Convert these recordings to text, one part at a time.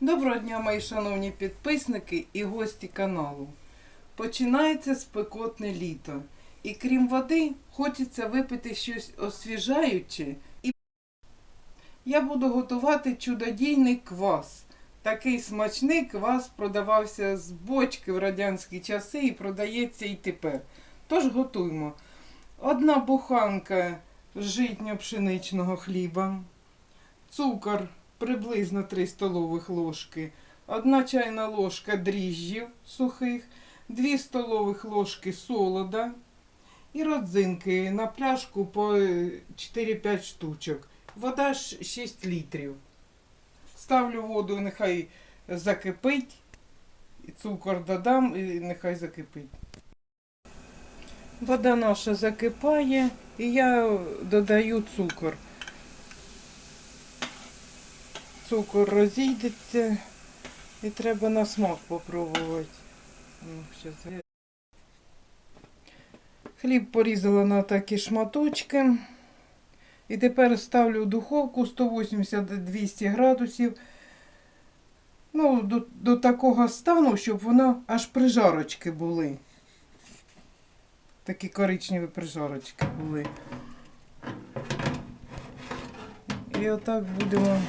Доброго дня, мої шановні підписники і гості каналу. Починається спекотне літо. І крім води, хочеться випити щось освіжаюче. І я буду готувати чудодійний квас. Такий смачний квас продавався з бочки в радянські часи і продається і тепер. Тож готуємо. Одна буханка житньо-пшеничного хліба, цукор приблизно 3 столових ложки, 1 чайна ложка дріжджів сухих, 2 столових ложки солода і родзинки на пляшку по е, 4-5 штучок. Вода 6 літрів. Ставлю воду, нехай закипить, цукор додам і нехай закипить. Вода наша закипає, і я додаю цукор. Цукор розійдеться і треба на смак попробувати. Ну, Хліб порізала на такі шматочки. І тепер ставлю в духовку 180-200 градусів. Ну, до, до такого стану, щоб воно аж прижарочки були. Такі коричневі прижарочки були. І отак будемо.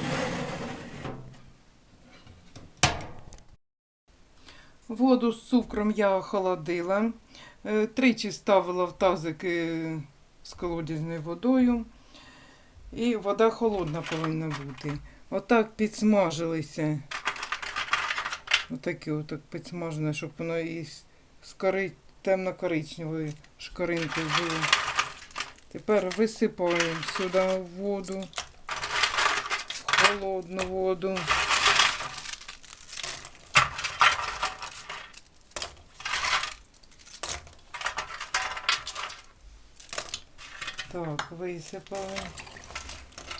Воду з цукром я охолодила. Е, Тричі ставила в тазик е, з колодязною водою. І вода холодна повинна бути. Отак підсмажилися. Отакі отак підсмажене, щоб воно і з темно-коричневої шкаринки було. Тепер висипаємо сюди воду, холодну воду. Так, висипали.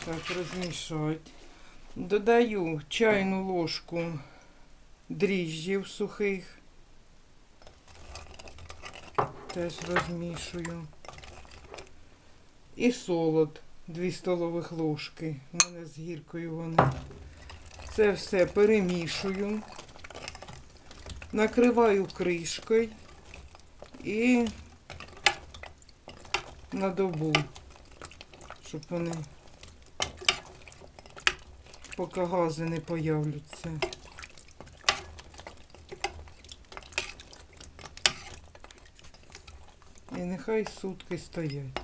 Так, розмішати. Додаю чайну ложку дріжджів сухих. Теж розмішую. І солод 2 столових ложки. У мене з гіркою вони. Це все перемішую. Накриваю кришкою і на добу, щоб вони поки гази не появляться. І нехай сутки стоять.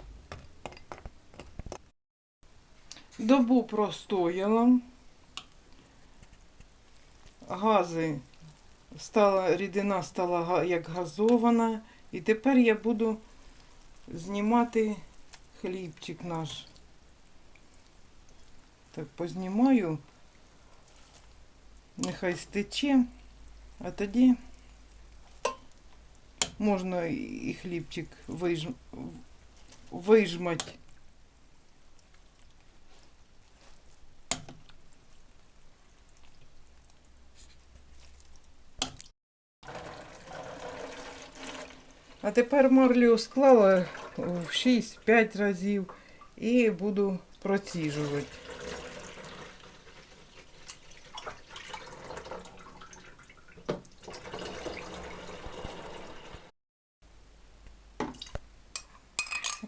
Добу простояла. Гази стала, рідина стала як газована. І тепер я буду знімати хлібчик наш. Так, познімаю. Нехай стече, а тоді можна і хлібчик вижм... вижмать. А тепер марлю склала в 6-5 разів і буду проціжувати.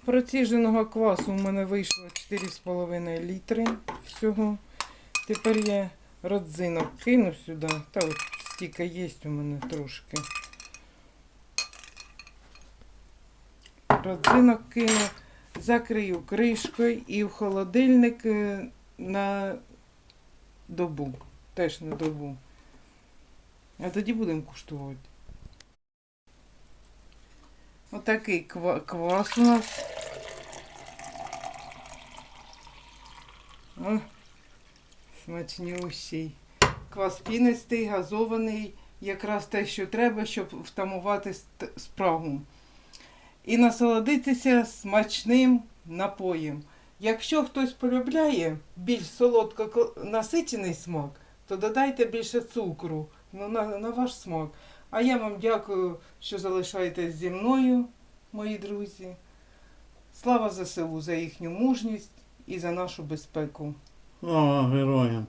Проціженого квасу у мене вийшло 4,5 літри всього. Тепер я родзинок кину сюди. Та от стільки є у мене трошки. Родзинок кину, закрию кришкою і в холодильник е, на добу. Теж на добу. А тоді будемо куштувати. Отакий квас у нас. О, смачнющий. Квас пінистий, газований, якраз те, що треба, щоб втамувати спрагу. І насолодитися смачним напоєм. Якщо хтось полюбляє більш солодко насичений смак, то додайте більше цукру ну, на, на ваш смак. А я вам дякую, що залишаєтесь зі мною, мої друзі. Слава ЗСУ за їхню мужність і за нашу безпеку. Слава героям!